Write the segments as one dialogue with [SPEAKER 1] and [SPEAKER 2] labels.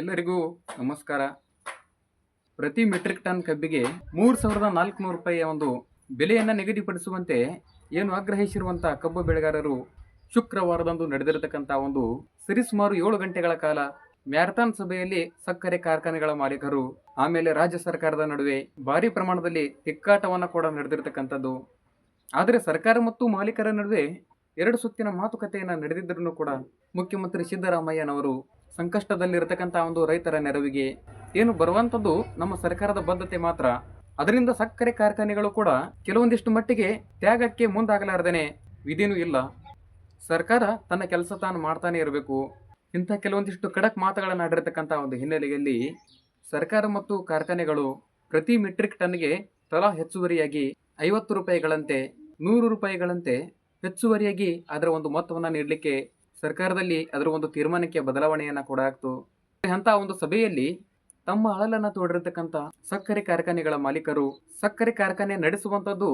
[SPEAKER 1] ಎಲ್ಲರಿಗೂ ನಮಸ್ಕಾರ. ಪ್ರತಿ ಮೆಟ್ರಿಕ್ ಟನ್ ಕಬ್ಬಿಗೆ ಮೂರು ಸಾವಿರದ ನಾಲ್ಕುನೂರು ರೂಪಾಯಿಯ ಒಂದು ಬೆಲೆಯನ್ನು ನಿಗದಿಪಡಿಸುವಂತೆ ಏನು ಆಗ್ರಹಿಸಿರುವಂಥ ಕಬ್ಬು ಬೆಳೆಗಾರರು ಶುಕ್ರವಾರದಂದು ನಡೆದಿರತಕ್ಕಂಥ ಒಂದು ಸರಿಸುಮಾರು ಏಳು ಗಂಟೆಗಳ ಕಾಲ ಮ್ಯಾರಥಾನ್ ಸಭೆಯಲ್ಲಿ ಸಕ್ಕರೆ ಕಾರ್ಖಾನೆಗಳ ಮಾಲೀಕರು, ಆಮೇಲೆ ರಾಜ್ಯ ಸರ್ಕಾರದ ನಡುವೆ ಭಾರಿ ಪ್ರಮಾಣದಲ್ಲಿ ತಿಕ್ಕಾಟವನ್ನು ಕೂಡ ನಡೆದಿರತಕ್ಕಂಥದ್ದು. ಆದರೆ ಸರ್ಕಾರ ಮತ್ತು ಮಾಲೀಕರ ನಡುವೆ ಎರಡು ಸುತ್ತಿನ ಮಾತುಕತೆಯನ್ನು ನಡೆದಿದ್ದರೂ ಕೂಡ ಮುಖ್ಯಮಂತ್ರಿ ಸಿದ್ದರಾಮಯ್ಯನವರು ಸಂಕಷ್ಟದಲ್ಲಿರತಕ್ಕಂಥ ಒಂದು ರೈತರ ನೆರವಿಗೆ ಏನು ಬರುವಂಥದ್ದು ನಮ್ಮ ಸರ್ಕಾರದ ಬದ್ಧತೆ ಮಾತ್ರ. ಅದರಿಂದ ಸಕ್ಕರೆ ಕಾರ್ಖಾನೆಗಳು ಕೂಡ ಕೆಲವೊಂದಿಷ್ಟು ಮಟ್ಟಿಗೆ ತ್ಯಾಗಕ್ಕೆ ಮುಂದಾಗಲಾರದೇನೆ ವಿಧಿನೂ ಇಲ್ಲ. ಸರ್ಕಾರ ತನ್ನ ಕೆಲಸ ತಾನು ಮಾಡ್ತಾನೆ ಇರಬೇಕು. ಇಂಥ ಕೆಲವೊಂದಿಷ್ಟು ಖಡಕ್ ಮಾತುಗಳನ್ನು ಆಡಿರತಕ್ಕಂಥ ಒಂದು ಹಿನ್ನೆಲೆಯಲ್ಲಿ ಸರ್ಕಾರ ಮತ್ತು ಕಾರ್ಖಾನೆಗಳು ಪ್ರತಿ ಮೆಟ್ರಿಕ್ ಟನ್ಗೆ ತಲಾ ಹೆಚ್ಚುವರಿಯಾಗಿ ಐವತ್ತು ರೂಪಾಯಿಗಳಂತೆ, ನೂರು ರೂಪಾಯಿಗಳಂತೆ ಹೆಚ್ಚುವರಿಯಾಗಿ ಅದರ ಒಂದು ಮೊತ್ತವನ್ನು ನೀಡಲಿಕ್ಕೆ ಸರ್ಕಾರದಲ್ಲಿ ಅದರ ಒಂದು ತೀರ್ಮಾನಕ್ಕೆ ಬದಲಾವಣೆಯನ್ನು ಕೂಡ ಆಗ್ತು. ಅಂತ ಒಂದು ಸಭೆಯಲ್ಲಿ ತಮ್ಮ ಅಳಲನ್ನು ತೋಡಿರತಕ್ಕಂಥ ಸಕ್ಕರೆ ಕಾರ್ಖಾನೆಗಳ ಮಾಲೀಕರು ಸಕ್ಕರೆ ಕಾರ್ಖಾನೆ ನಡೆಸುವಂಥದ್ದು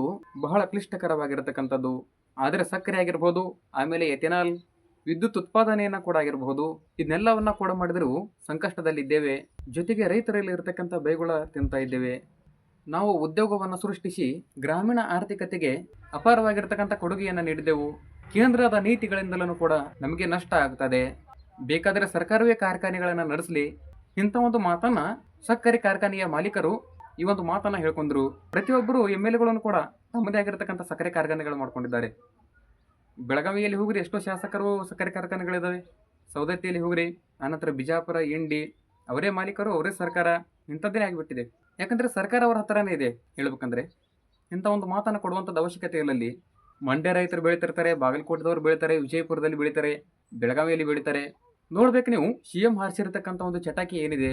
[SPEAKER 1] ಬಹಳ ಕ್ಲಿಷ್ಟಕರವಾಗಿರತಕ್ಕಂಥದ್ದು. ಆದರೆ ಸಕ್ಕರೆ ಆಗಿರ್ಬೋದು, ಆಮೇಲೆ ಎಥೆನಾಲ್, ವಿದ್ಯುತ್ ಉತ್ಪಾದನೆಯನ್ನ ಕೂಡ ಆಗಿರಬಹುದು ಇದನ್ನೆಲ್ಲವನ್ನ ಕೂಡ ಮಾಡಿದರೂ ಸಂಕಷ್ಟದಲ್ಲಿದ್ದೇವೆ. ಜೊತೆಗೆ ರೈತರಲ್ಲಿ ಇರತಕ್ಕಂಥ ಬೈಗುಳ ತಿಂತಾ ಇದ್ದೇವೆ. ನಾವು ಉದ್ಯೋಗವನ್ನು ಸೃಷ್ಟಿಸಿ ಗ್ರಾಮೀಣ ಆರ್ಥಿಕತೆಗೆ ಅಪಾರವಾಗಿರ್ತಕ್ಕಂಥ ಕೊಡುಗೆಯನ್ನು ನೀಡಿದೆವು ಕೇಂದ್ರದ ನೀತಿಗಳಿಂದಲೂ ಕೂಡ ನಮಗೆ ನಷ್ಟ ಆಗ್ತದೆ. ಬೇಕಾದರೆ ಸರ್ಕಾರವೇ ಕಾರ್ಖಾನೆಗಳನ್ನು ನಡೆಸಲಿ. ಇಂಥ ಒಂದು ಮಾತನ್ನ ಸಕ್ಕರೆ ಕಾರ್ಖಾನೆಯ ಮಾಲೀಕರು ಈ ಒಂದು ಮಾತನ್ನ ಹೇಳ್ಕೊಂಡ್ರು. ಪ್ರತಿಯೊಬ್ಬರು ಎಂ ಎಲ್ ಎಗಳನ್ನು ಕೂಡ ತಮ್ಮದೇ ಆಗಿರತಕ್ಕಂಥ ಸಕ್ಕರೆ ಕಾರ್ಖಾನೆಗಳು ಮಾಡ್ಕೊಂಡಿದ್ದಾರೆ. ಬೆಳಗಾವಿಯಲ್ಲಿ ಹೋಗ್ರಿ, ಎಷ್ಟೋ ಶಾಸಕರು ಸಕ್ಕರೆ ಕಾರ್ಖಾನೆಗಳಿದ್ದಾವೆ ಸೌದತ್ತಿಯಲ್ಲಿ ಹೋಗ್ರಿ, ಆನಂತರ ಬಿಜಾಪುರ, ಇಂಡಿ, ಅವರೇ ಮಾಲೀಕರು, ಅವರೇ ಸರ್ಕಾರ, ಇಂಥದ್ದೇ ಆಗಿಬಿಟ್ಟಿದೆ. ಯಾಕಂದ್ರೆ ಸರ್ಕಾರ ಅವರ ಹತ್ರನೇ ಇದೆ ಹೇಳ್ಬೇಕಂದ್ರೆ. ಇಂಥ ಒಂದು ಮಾತನ್ನು ಕೊಡುವಂಥದ್ದು ಅವಶ್ಯಕತೆ ಇಲ್ಲ ಅಲ್ಲಿ ಮಂಡ್ಯ ರೈತರು ಬೆಳಿತಿರ್ತಾರೆ, ಬಾಗಲಕೋಟದವ್ರು ಬೆಳೀತಾರೆ, ವಿಜಯಪುರದಲ್ಲಿ ಬೆಳೀತಾರೆ, ಬೆಳಗಾವಿಯಲ್ಲಿ ಬೆಳೀತಾರೆ. ನೋಡ್ಬೇಕು ನೀವು, ಸಿ ಎಂ ಹಾರಿಸಿರ್ತಕ್ಕಂಥ ಒಂದು ಚಟಾಕಿ ಏನಿದೆ?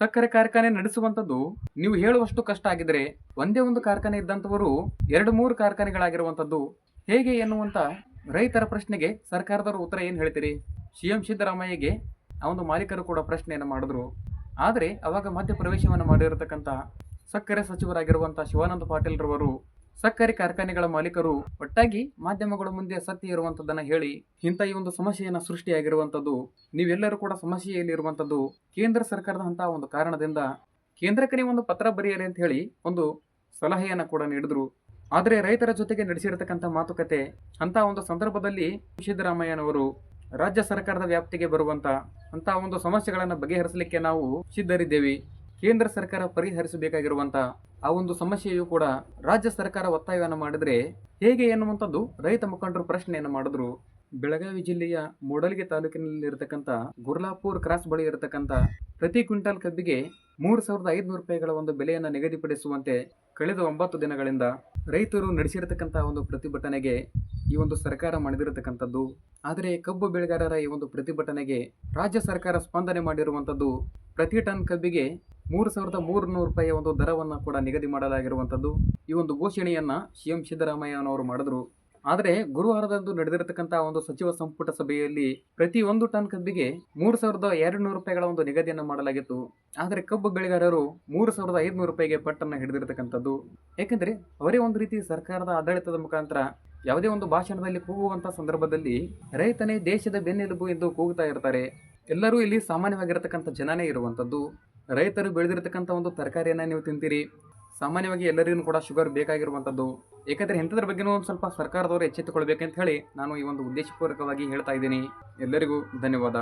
[SPEAKER 1] ಸಕ್ಕರೆ ಕಾರ್ಖಾನೆ ನಡೆಸುವಂಥದ್ದು ನೀವು ಹೇಳುವಷ್ಟು ಕಷ್ಟ ಆಗಿದ್ರೆ ಒಂದೇ ಒಂದು ಕಾರ್ಖಾನೆ ಇದ್ದಂಥವರು ಎರಡು ಮೂರು ಕಾರ್ಖಾನೆಗಳಾಗಿರುವಂಥದ್ದು ಹೇಗೆ ಎನ್ನುವಂಥ ರೈತರ ಪ್ರಶ್ನೆಗೆ ಸರ್ಕಾರದವರು ಉತ್ತರ ಏನು ಹೇಳ್ತೀರಿ? ಸಿ ಎಂ ಸಿದ್ದರಾಮಯ್ಯಗೆ ಆ ಒಂದು ಮಾಲೀಕರು ಕೂಡ ಪ್ರಶ್ನೆಯನ್ನು ಮಾಡಿದ್ರು. ಆದರೆ ಅವಾಗ ಮಧ್ಯ ಪ್ರವೇಶವನ್ನು ಮಾಡಿರತಕ್ಕಂಥ ಸಕ್ಕರೆ ಸಚಿವರಾಗಿರುವಂಥ ಶಿವಾನಂದ ಪಾಟೀಲ್ ರವರು ಸಕ್ಕರೆ ಕಾರ್ಖಾನೆಗಳ ಮಾಲೀಕರು ಒಟ್ಟಾಗಿ ಮಾಧ್ಯಮಗಳ ಮುಂದೆ ಸತ್ಯ ಇರುವಂತದ್ದನ್ನ ಹೇಳಿ ಇಂಥ ಈ ಒಂದು ಸಮಸ್ಯೆಯನ್ನ ಸೃಷ್ಟಿಯಾಗಿರುವಂಥದ್ದು ನೀವೆಲ್ಲರೂ ಕೂಡ ಸಮಸ್ಯೆಯಲ್ಲಿ ಇರುವಂತದ್ದು ಕೇಂದ್ರ ಸರ್ಕಾರದ ಅಂತ ಒಂದು ಕಾರಣದಿಂದ ಕೇಂದ್ರಕ್ಕೆ ನೀವು ಒಂದು ಪತ್ರ ಬರೆಯಲಿ ಅಂತ ಹೇಳಿ ಒಂದು ಸಲಹೆಯನ್ನ ಕೂಡ ನೀಡಿದ್ರು. ಆದರೆ ರೈತರ ಜೊತೆಗೆ ನಡೆಸಿರತಕ್ಕಂಥ ಮಾತುಕತೆ ಅಂತ ಒಂದು ಸಂದರ್ಭದಲ್ಲಿ ಸಿದ್ದರಾಮಯ್ಯನವರು ರಾಜ್ಯ ಸರ್ಕಾರದ ವ್ಯಾಪ್ತಿಗೆ ಬರುವಂತ ಅಂತ ಒಂದು ಸಮಸ್ಯೆಗಳನ್ನು ಬಗೆಹರಿಸಲಿಕ್ಕೆ ನಾವು ಸಿದ್ಧರಿದ್ದೇವೆ. ಕೇಂದ್ರ ಸರ್ಕಾರ ಪರಿಹರಿಸಬೇಕಾಗಿರುವಂತಹ ಆ ಒಂದು ಸಮಸ್ಯೆಯು ಕೂಡ ರಾಜ್ಯ ಸರ್ಕಾರ ಒತ್ತಾಯವನ್ನು ಮಾಡಿದ್ರೆ ಹೇಗೆ ಎನ್ನುವಂಥದ್ದು? ರೈತ ಮುಖಂಡರು ಪ್ರಶ್ನೆಯನ್ನು ಮಾಡಿದ್ರು. ಬೆಳಗಾವಿ ಜಿಲ್ಲೆಯ ಮೂಡಲ್ಗಿ ತಾಲೂಕಿನಲ್ಲಿರತಕ್ಕಂಥ ಗುರ್ಲಾಪುರ್ ಕ್ರಾಸ್ ಬಳಿ ಇರತಕ್ಕಂಥ ಪ್ರತಿ ಕ್ವಿಂಟಲ್ ಕಬ್ಬಿಗೆ ಮೂರು ಸಾವಿರದ ಐದುನೂರು ರೂಪಾಯಿಗಳ ಒಂದು ಬೆಲೆಯನ್ನು ನಿಗದಿಪಡಿಸುವಂತೆ ಕಳೆದ ಒಂಬತ್ತು ದಿನಗಳಿಂದ ರೈತರು ನಡೆಸಿರತಕ್ಕಂಥ ಒಂದು ಪ್ರತಿಭಟನೆಗೆ ಈ ಒಂದು ಸರ್ಕಾರ ಮಾಡಿದಿರತಕ್ಕಂಥದ್ದು. ಆದರೆ ಕಬ್ಬು ಬೆಳೆಗಾರರ ಈ ಒಂದು ಪ್ರತಿಭಟನೆಗೆ ರಾಜ್ಯ ಸರ್ಕಾರ ಸ್ಪಂದನೆ ಮಾಡಿರುವಂಥದ್ದು ಪ್ರತಿ ಟನ್ ಕಬ್ಬಿಗೆ ಮೂರು ಸಾವಿರದ ಮೂರುನೂರು ರೂಪಾಯಿಯ ಒಂದು ದರವನ್ನು ಕೂಡ ನಿಗದಿ ಮಾಡಲಾಗಿರುವಂಥದ್ದು. ಈ ಒಂದು ಘೋಷಣೆಯನ್ನು ಸಿ ಎಂ ಸಿದ್ದರಾಮಯ್ಯನವರು ಮಾಡಿದ್ರು. ಆದರೆ ಗುರುವಾರದಂದು ನಡೆದಿರತಕ್ಕಂಥ ಒಂದು ಸಚಿವ ಸಂಪುಟ ಸಭೆಯಲ್ಲಿ ಪ್ರತಿ ಒಂದು ಟನ್ ಕಬ್ಬಿಗೆ ಮೂರು ಸಾವಿರದ ಎರಡು ನೂರು ರೂಪಾಯಿಗಳ ಒಂದು ನಿಗದಿಯನ್ನು ಮಾಡಲಾಗಿತ್ತು. ಆದರೆ ಕಬ್ಬು ಬೆಳೆಗಾರರು ಮೂರು ಸಾವಿರದ ಐದುನೂರು ರೂಪಾಯಿಗೆ ಪಟ್ಟನ್ನು ಹಿಡಿದಿರತಕ್ಕಂಥದ್ದು. ಏಕೆಂದರೆ ಅವರೇ ಒಂದು ರೀತಿ ಸರ್ಕಾರದ ಆಡಳಿತದ ಮುಖಾಂತರ ಯಾವುದೇ ಒಂದು ಭಾಷಣದಲ್ಲಿ ಕೂಗುವಂಥ ಸಂದರ್ಭದಲ್ಲಿ ರೈತನೇ ದೇಶದ ಬೆನ್ನೆಲುಬು ಎಂದು ಕೂಗುತ್ತಾ ಇರ್ತಾರೆ. ಎಲ್ಲರೂ ಇಲ್ಲಿ ಸಾಮಾನ್ಯವಾಗಿರತಕ್ಕಂಥ ಜನನೇ ಇರುವಂಥದ್ದು. ರೈತರು ಬೆಳೆದಿರತಕ್ಕಂಥ ಒಂದು ತರಕಾರಿಯನ್ನು ನೀವು ತಿಂತೀರಿ. ಸಾಮಾನ್ಯವಾಗಿ ಎಲ್ಲರಿಗೂ ಕೂಡ ಶುಗರ್ ಬೇಕಾಗಿರುವಂಥದ್ದು. ಏಕೆಂದರೆ ಇಂಥದ್ರ ಬಗ್ಗೆನೂ ಒಂದು ಸ್ವಲ್ಪ ಸರ್ಕಾರದವರು ಎಚ್ಚೆತ್ತುಕೊಳ್ಬೇಕಂತ ಹೇಳಿ ನಾನು ಈ ಒಂದು ಉದ್ದೇಶಪೂರ್ವಕವಾಗಿ ಹೇಳ್ತಾ ಇದ್ದೀನಿ. ಎಲ್ಲರಿಗೂ ಧನ್ಯವಾದ.